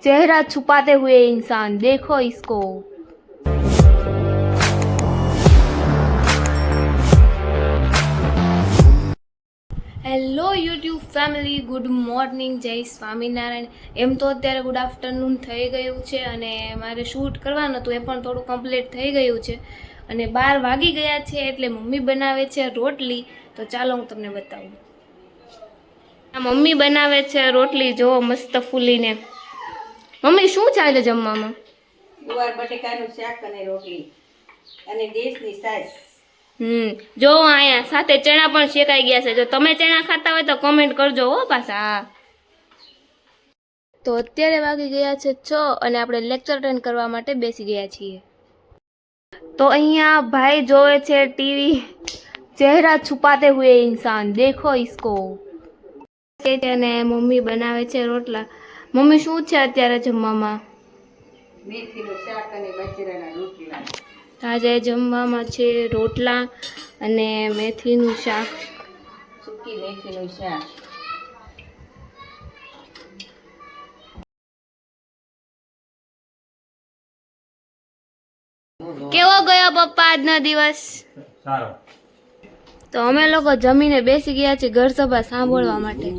चेहरा छुपाते हुए इंसान देखो इसको hello YouTube family good morning જય સ્વામિનારાયણ એમ તો અત્યારે ગુડ આફ્ટરનૂન થઈ ગયું છે અને મારે શૂટ કરવાનું હતું એ પણ થોડું કમ્પ્લીટ થઈ ગયું છે અને બાર વાગી ગયા છે એટલે મમ્મી બનાવે છે રોટલી તો ચાલો હું તમને બતાવું આ મમ્મી બનાવે છે રોટલી જો મસ્ત ફૂલીને મમ્મી શું ચાલે જમવામાં? ગુવાર બટેકાનું શાક અને રોટલી. અને દેશની સાસ હમ જો અહીંયા સાથે ચણા પણ શેકાઈ ગયા છે. જો તમે ચણા ખાતા હોય તો કમેન્ટ કરજો હો પાછા. હા તો અત્યારે વાગી ગયા છે છ અને આપણે લેક્ચર અટેન્ડ કરવા માટે બેસી ગયા છીએ. તો અહીંયા ભાઈ જોવે છે ટીવી ચહેરા છુપાતે હુએ ઇન્સાન. દેખો ઇસકો. અને મમ્મી બનાવે છે રોટલા. મમ્મી શું છે અત્યારે જમવામાં? મેથીનું શાક અને બજરાના રોટલા. આજે જમવામાં છે રોટલા અને મેથીનું શાક. સૂકી મેથીનું શાક. કેવો ગયો પપ્પા આજનો દિવસ? સારો. તો અમે લોકો જમીને બેસી ગયા છીએ ઘર સભા સાંભળવા માટે.